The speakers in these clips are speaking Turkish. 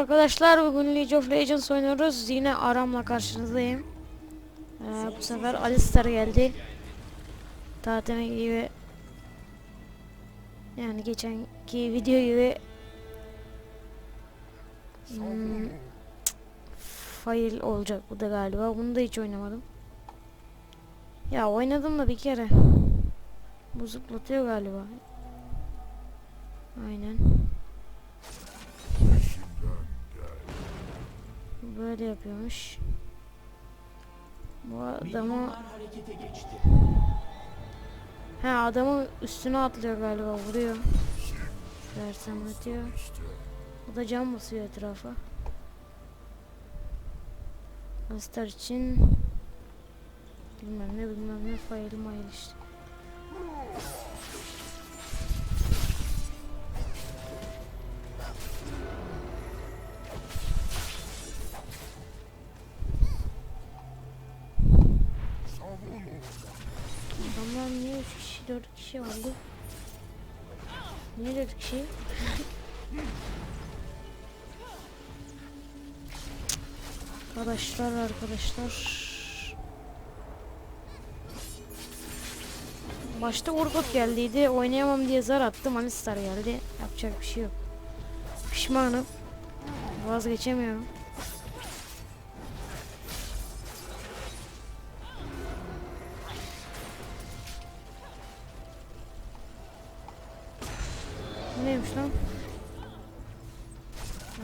arkadaşlar bugün League of Legends oynuyoruz. Yine Aram'la karşınızdayım. Ee, bu sefer Alistar geldi. Zaten gibi yani geçenki video gibi hmm, fail olacak bu da galiba. Bunu da hiç oynamadım. Ya oynadım da bir kere. Bu zıplatıyor galiba. Aynen. Böyle yapıyormuş. Bu adamı He adamı üstüne atlıyor galiba vuruyor. Sersemletiyor. O da cam basıyor etrafa. Master için bilmem ne bilmem ne fail mail işte. Kişi 4 kişi oldu? Niye 4 kişi? arkadaşlar arkadaşlar. Başta Urgot geldiydi. Oynayamam diye zar attım. Alistar geldi. Yapacak bir şey yok. Pişmanım. Vazgeçemiyorum. Neymiş lan?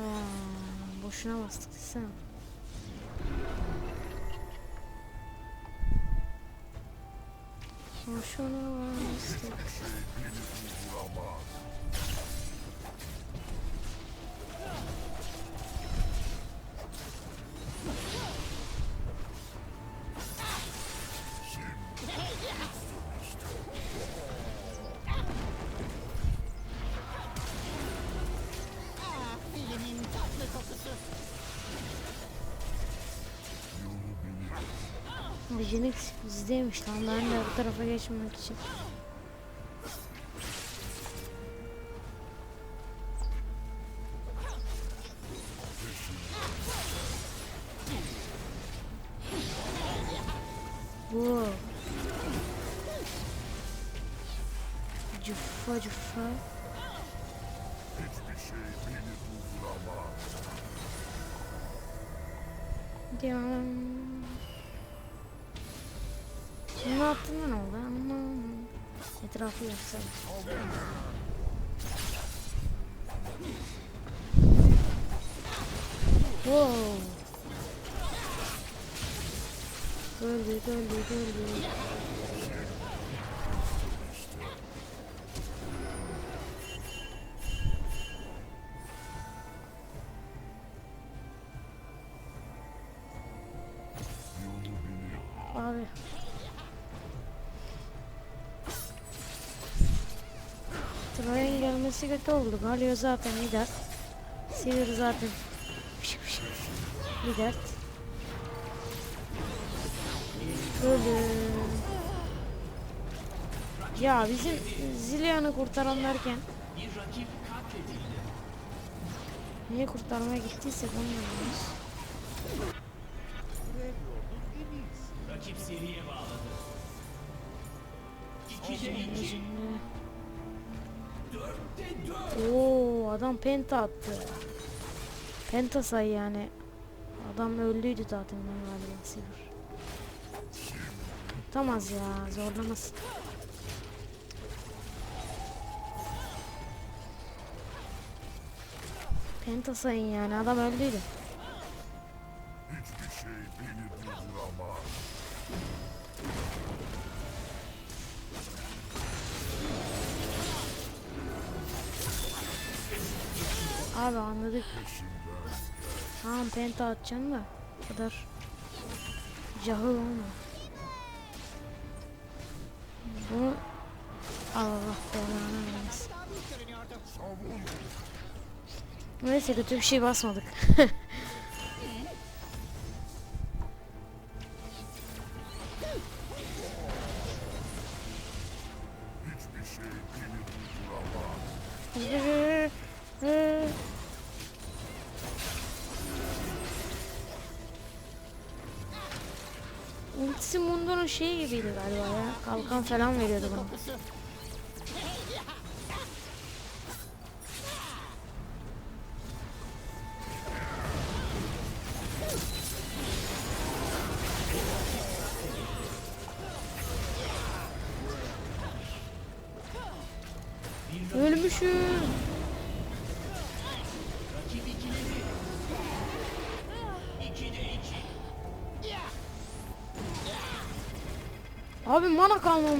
Aa, boşuna bastık desene. Boşuna bastık. Jinx bizdeymiş lan ben de bu tarafa geçmemek için. Bu. Cuffa cuffa. Diyorum. Ne yaptın lan orada? Aman. Etrafı yapsam. Wow. Öldü, öldü, öldü. Gelmesi kötü oldu. Galio zaten lider. Sivir zaten pişik. Lider. Ölüm. Ya bizim Zilya'nı kurtaranlarken Niye kurtarmaya gittiysek onu bilmiyoruz. Penta attı. Penta say yani. Adam öldüydü zaten galiba Silver. Tutamaz ya zorlamasın. Penta sayın yani adam öldüydü. Anladık. Tamam penta atacaksın da. Bu kadar. Cahil olma. Bunu Allah belanı vermesin. Neyse kötü bir şey basmadık. şeyi gibiydi galiba ya. Kalkan falan veriyordu bana.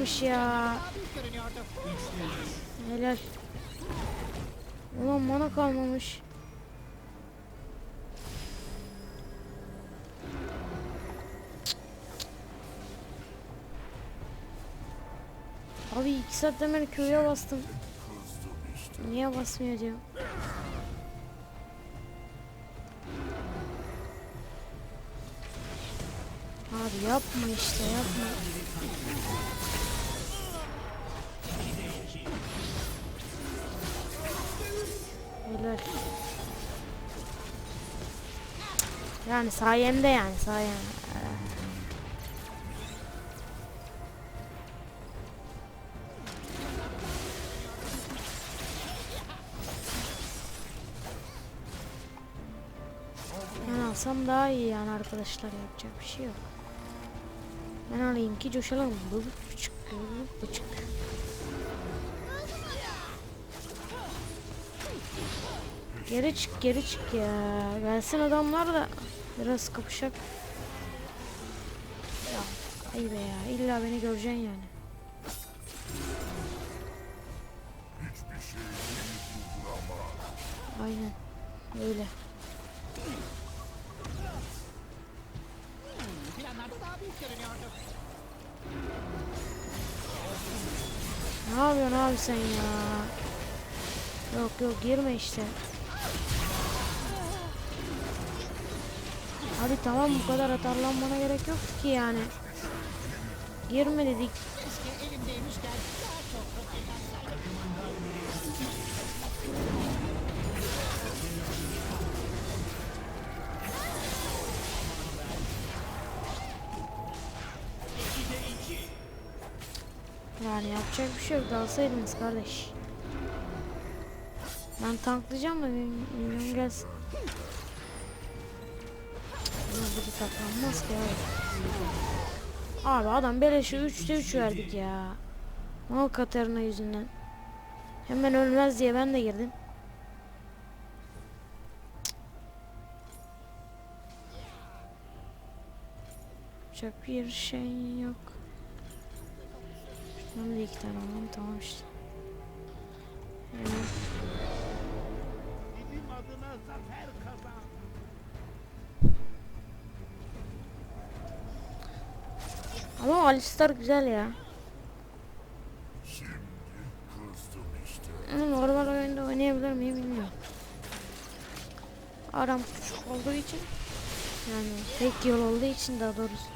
Kalmamış ya. Helal. Ulan mana kalmamış. Abi iki saatten beri Q'ya bastım. Niye basmıyor diyor. Abi yapma işte yapma. Helal. Yani sayemde yani sayemde. Ben alsam daha iyi yani arkadaşlar yapacak bir şey yok. Ben alayım ki coşalım. Bıbık bıçık bıçık. Geri çık geri çık ya. Gelsin adamlar da biraz kapışak. Ya ay be ya illa beni göreceksin yani. Aynen öyle. Ne yapıyorsun abi sen ya? Yok yok girme işte. Abi tamam bu kadar atarlanmana gerek yok ki yani. Girme dedik. Yani yapacak bir şey yok. Dalsaydınız kardeş. Ben tanklayacağım da minyon gelsin. Da taklanmaz ki abi. Abi adam beleşe 3'te 3 verdik ya. Mal Katarina yüzünden. Hemen ölmez diye ben de girdim. Yapacak bir şey yok. Ben de iki tane alalım tamam işte. Hemen. Alistar güzel ya. Ama normal oyunda oynayabilir miyim bilmiyorum. Aram küçük olduğu için. Yani tek yol olduğu için daha doğrusu.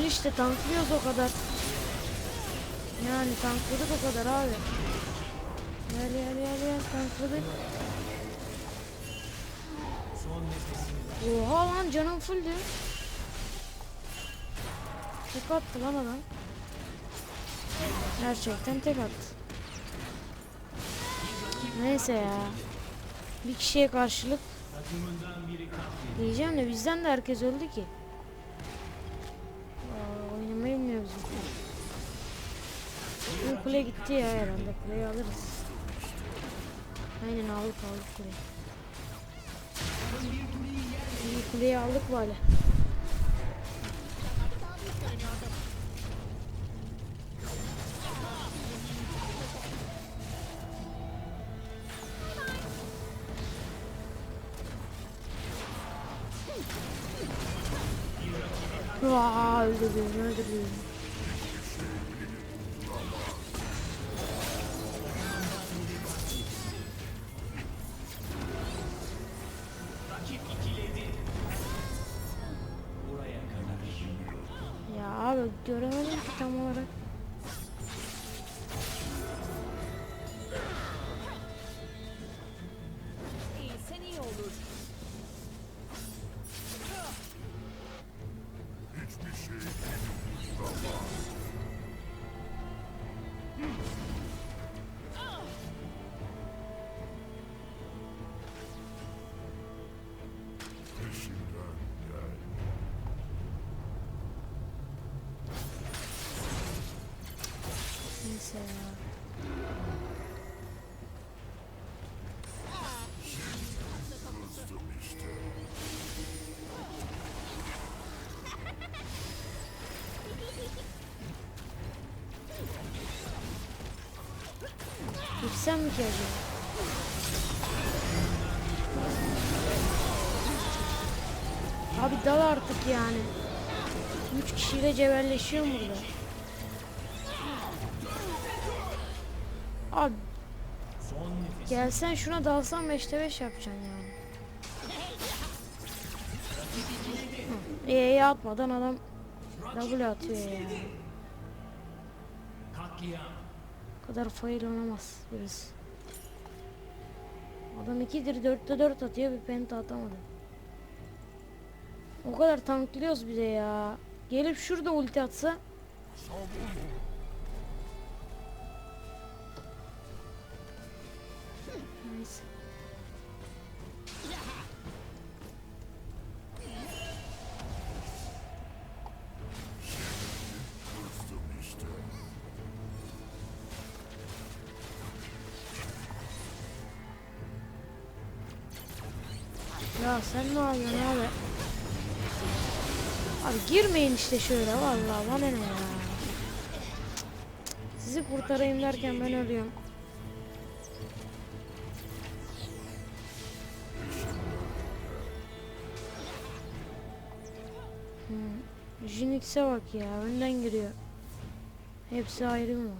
Gel işte tanklıyoruz o kadar. Yani tankladık o kadar abi. Gel gel gel gel tankladık. Oha lan canım fulldü. Tek attı lan adam. Gerçekten tek attı. Neyse ya. Bir kişiye karşılık. Diyeceğim de bizden de herkes öldü ki. Kule gitti ya herhalde. Kuleyi alırız. Aynen aldık aldık kuleyi. İyi kuleyi aldık görünüyordu. Vaa öldürdüm öldürdüm. Gitsem mi ki acaba? Abi dal artık yani. Üç kişiyle cebelleşiyor burada. Abi gelsen şuna dalsan 5'te 5 yapacaksın yani. E'ye atmadan adam W atıyor ya. Kadar fail oynamaz birisi. Adam 2'dir 4'te 4 atıyor bir penta atamadı. O kadar tanklıyoruz bir de ya. Gelip şurada ulti atsa. İşte şöyle vallahi bana ne ya. Sizi kurtarayım derken ben ölüyorum. Hmm. Jinx'e bak ya önden giriyor. Hepsi ayrı mı?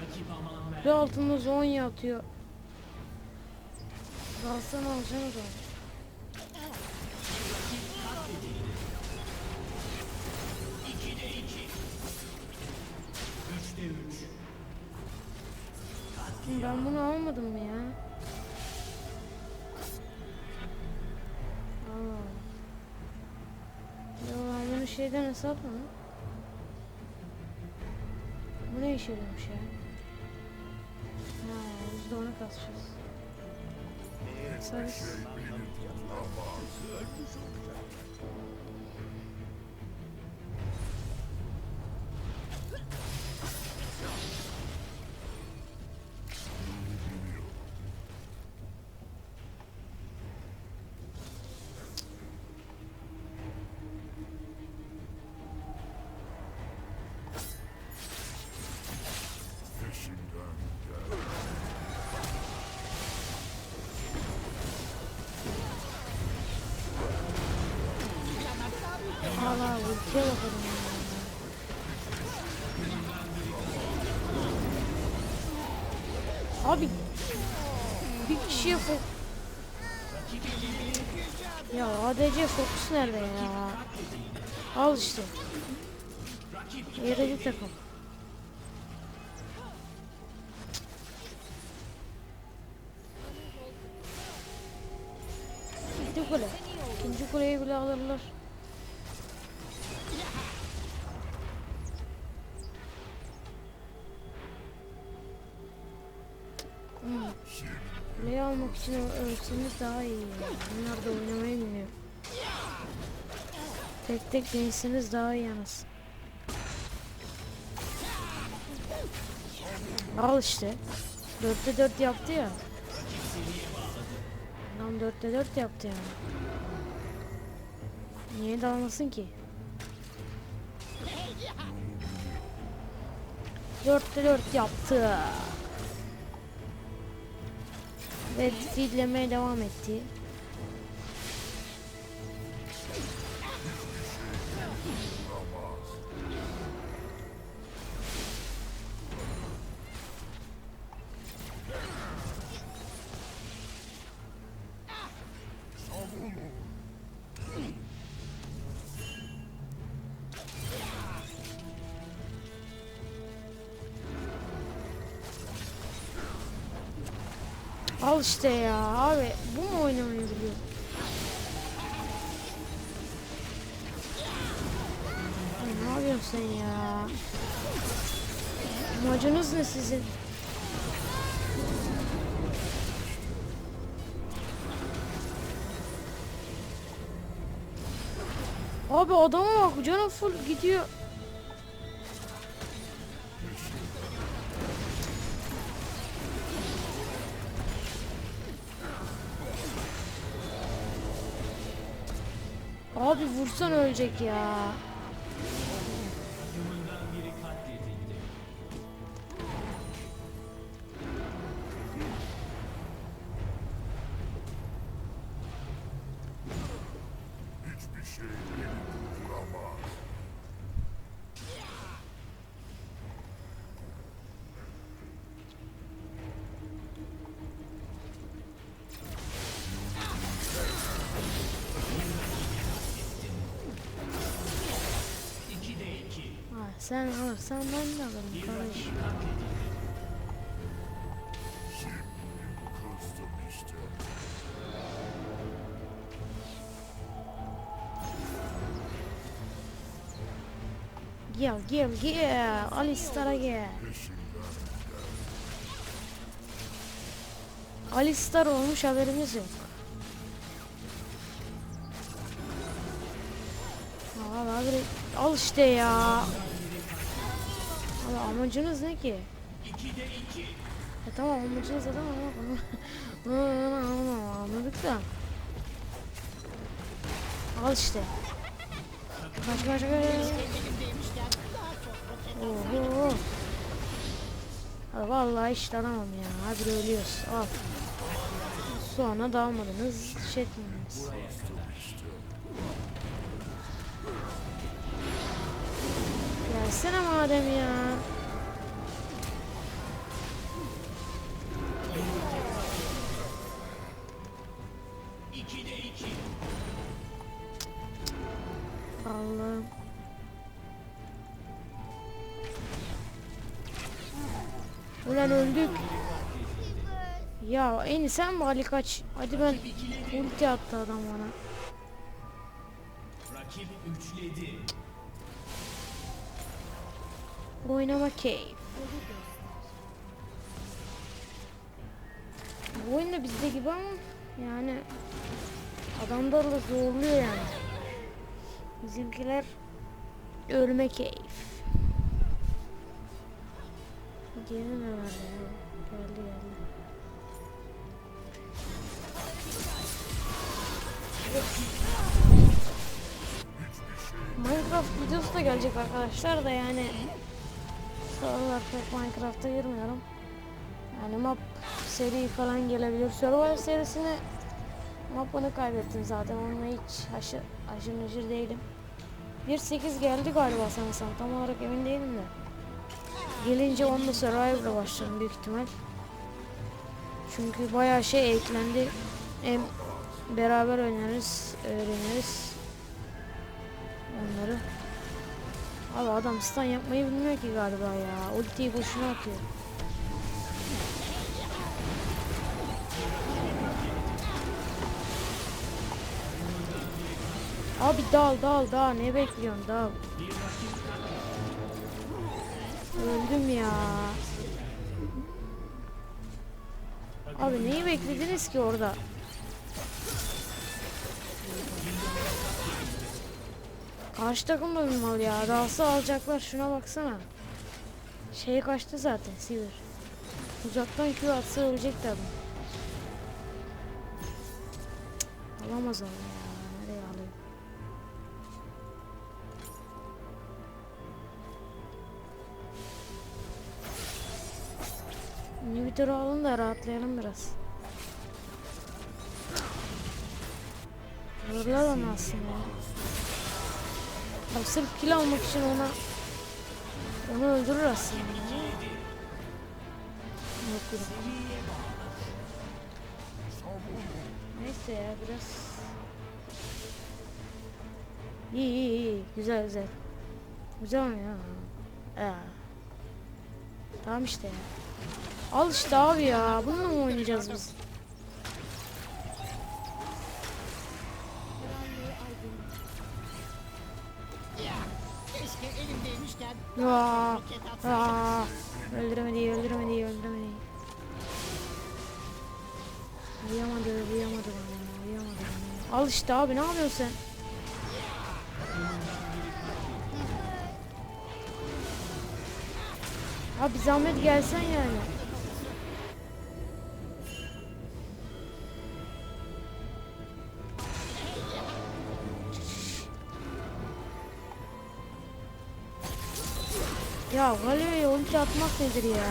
Rakip aman ver. Bir altında Zonya atıyor. Dalsana alacağım o zaman. Ben bunu almadım mı ya? Şeyden hesaplamam. Bu ne işe yarıyormuş ya? Ha, biz de onu kasacağız. Sarı. Şuraya bakalım. Abi bir kişiye fok. Ya ADC fokus nerede ya? Al işte. Yereli takım. İkinci kule. İkinci kuleyi bile alırlar. Kuleyi almak için ö- ölseniz daha iyi. Bunlar da oynamayı bilmiyor. Tek tek değilseniz daha iyi yalnız. Al işte. 4'te 4 yaptı ya. Adam 4'te 4 yaptı yani. Niye dalmasın ki? 4'te 4 yaptı. Ve feedlemeye devam etti. Al işte ya abi bu mu oynamayı biliyor? Ay, ne yapıyorsun sen ya? Amacınız ne sizin? Abi adama bak canım full gidiyor. Abi vursan ölecek ya. Sen alırsan ben de alırım kardeş. Gel gel gel. Alistar'a gel. Alistar olmuş haberimiz yok. Al abi al işte ya. Abi amacınız ne ki? İki. E tamam amacınız da tamam ama anladık da. Al işte. Kaç kaç kaç. Oho. Ha, vallahi işte alamam ya. Hadi ölüyoruz. Al. Sonra dalmadınız. Şey etmediniz. Gelsene madem ya. Allah'ım. Ulan öldük. Ya en sen mi Ali kaç? Hadi ben ulti attı adam bana. Rakip üçledi. Oynama keyif. Bu oyun da bizde gibi ama yani adamlar da zorluyor yani. Bizimkiler ölme keyif. Geri ne var ya? Geldi geldi. Minecraft videosu da gelecek arkadaşlar da yani Sıralar pek Minecraft'a girmiyorum. Yani map seri falan gelebilir. Survival serisine mapını kaybettim zaten. Onunla hiç haşır, haşır neşir değilim. 1.8 geldi galiba sanırsam. Tam olarak emin değilim de. Gelince onunla Survival'a başlarım büyük ihtimal. Çünkü bayağı şey eklendi. Hem beraber oynarız, öğreniriz. Onları. Abi adam stun yapmayı bilmiyor ki galiba ya. Ultiyi boşuna atıyor. Abi dal dal dal ne bekliyorsun dal. Öldüm ya. Abi neyi beklediniz ki orada? Karşı takım da bir mal ya. Dalsa alacaklar şuna baksana. Şey kaçtı zaten Sivir. Uzaktan Q atsa ölecekti adam. Alamaz onu ya. Nereye alıyor? Inhibitörü alın da rahatlayalım biraz. Vururlar onu aslında. Abi sırf kill almak için ona onu öldürür aslında. Yok yok. Neyse ya biraz. İyi iyi iyi güzel güzel. Güzel mi ya? Ee. Tamam işte ya. Al işte abi ya. Bununla mı oynayacağız biz atsaydım. Aa, öldüremedi, öldüremedi, öldüremedi. Uyamadı, uyamadı bana, uyamadı bana. Al işte abi, ne yapıyorsun sen? Abi zahmet gelsen yani. Ya Galio'ya ulti atmak nedir ya?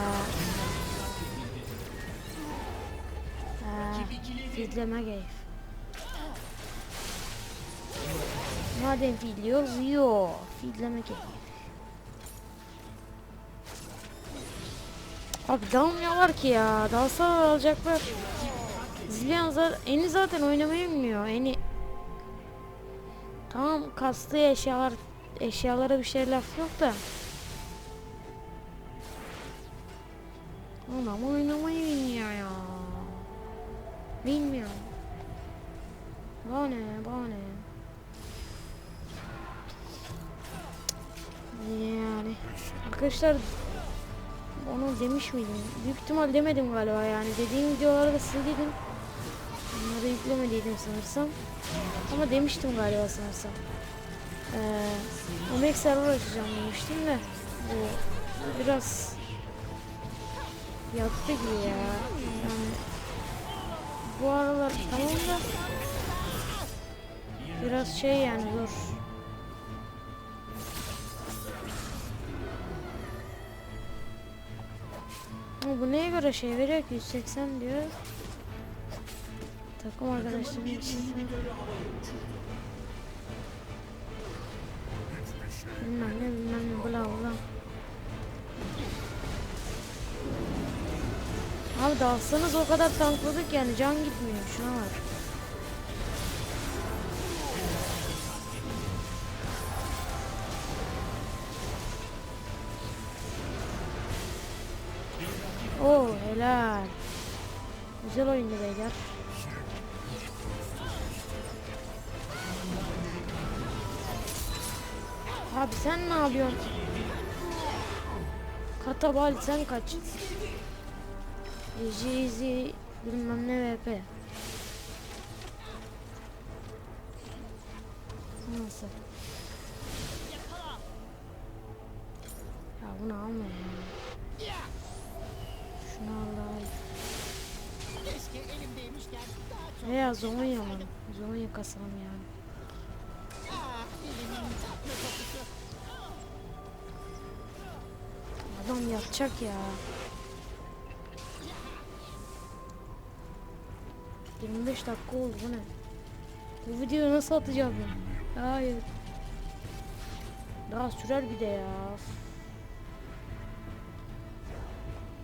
Ha, fidleme keyif. Madem fidliyoruz, yo. Fidleme keyif. Abi dalmıyorlar ki ya. Dalsalar alacaklar. Zillion zaten, Eni zaten oynamayı bilmiyor. Eni Tamam kastığı eşyalar eşyalara bir şey laf yok da. Adam oynamayı bilmiyor ya. Bilmiyor. Bana ne, bana ne. Yani arkadaşlar onu demiş miydim? Büyük ihtimal demedim galiba yani. Dediğim videoları da sildiydim. Onları yüklemediydim sanırsam. Ama demiştim galiba sanırsam. Ee, Omek server açacağım demiştim de. Bu biraz yattı gibi ya. Yani bu aralar tamam da biraz şey yani zor. Ama bu neye göre şey veriyor ki 180 diyor. Takım arkadaşlarım. Bilmem ne bilmem ne bla bla. Abi dalsanız o kadar tankladık yani can gitmiyor şuna bak. Oo helal. Güzel oyundu beyler. Abi sen ne yapıyorsun? Katabal sen kaç? Easy bilmem ne VP. Nasıl? Ya bunu alma ya. Şunu al da al. Keşke elimdeymişken daha çok Veya Zonya mı? Zonya kasalım yani. Ah. Adam yatacak ya. 25 dakika oldu bu ne? Bu videoyu nasıl atacağım? Hayır. Daha sürer bir de ya.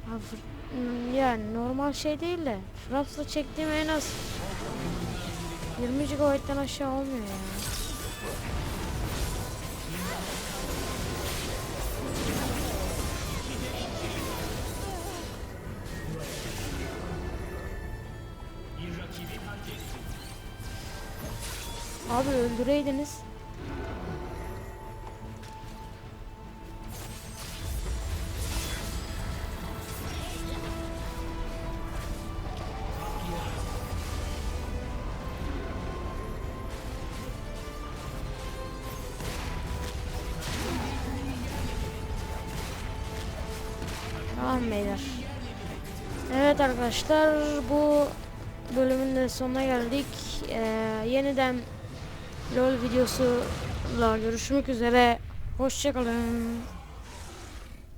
Hmm, yani normal şey değil de Fraps'la çektiğim en az 20 GB'den aşağı olmuyor ya. Abi öldüreydiniz. Tamam beyler. Evet arkadaşlar bu bölümün de sonuna geldik. Ee, yeniden LOL videosuyla görüşmek üzere. Hoşçakalın.